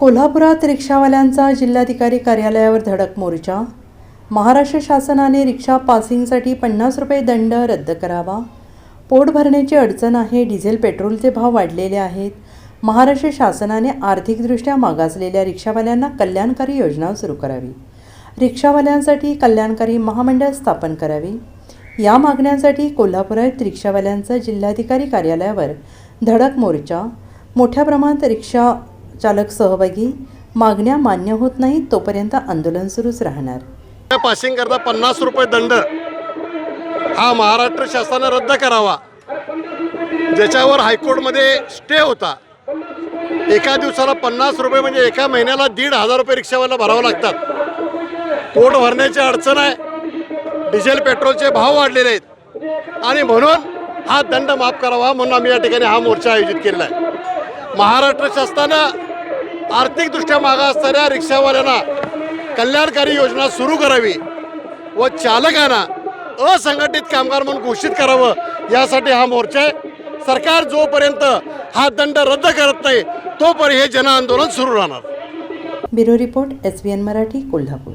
कोल्हापुरात रिक्षावाल्यांचा जिल्हाधिकारी कार्यालयावर धडक मोर्चा. महाराष्ट्र शासनाने रिक्षा पासिंगसाठी पन्नास रुपये दंड रद्द करावा. पोट भरण्याची अडचण आहे डिझेल पेट्रोलचे भाव वाढलेले आहेत. महाराष्ट्र शासनाने आर्थिकदृष्ट्या मागासलेल्या रिक्षावाल्यांना कल्याणकारी योजना सुरू करावी. रिक्षावाल्यांसाठी कल्याणकारी महामंडळ स्थापन करावे. या मागण्यांसाठी कोल्हापुरात रिक्षावाल्यांचा जिल्हाधिकारी कार्यालयावर धडक मोर्चा. मोठ्या प्रमाणात रिक्षा चालक सहभागी मागण्या मान्य होत नाहीत तोपर्यंत आंदोलन सुरूच राहणार. पासिंग करता पन्नास रुपये दंड. हा महाराष्ट्र शासनानं रद्द करावा. ज्याच्यावर हायकोर्टमध्ये स्टे होता. एका दिवसाला पन्नास रुपये म्हणजे एका महिन्याला दीड हजार रुपये रिक्षावाला भरावं लागतात. पोट भरण्याची अडचण आहे. डिझेल पेट्रोलचे भाव वाढलेले आहेत. आणि म्हणून हा दंड माफ करावा म्हणून आम्ही या ठिकाणी हा मोर्चा आयोजित केलेला आहे. महाराष्ट्र शासनानं आर्थिकदृष्ट्या मागा असणाऱ्या रिक्षावाल्यांना कल्याणकारी योजना सुरू करावी व चालकांना असंघटित कामगार म्हणून घोषित करावं यासाठी हा मोर्चा आहे. सरकार जोपर्यंत हा दंड रद्द करत नाही तोपर्यंत हे जनआंदोलन सुरू राहणार. Bureau report S B N Marathi Kolhapur.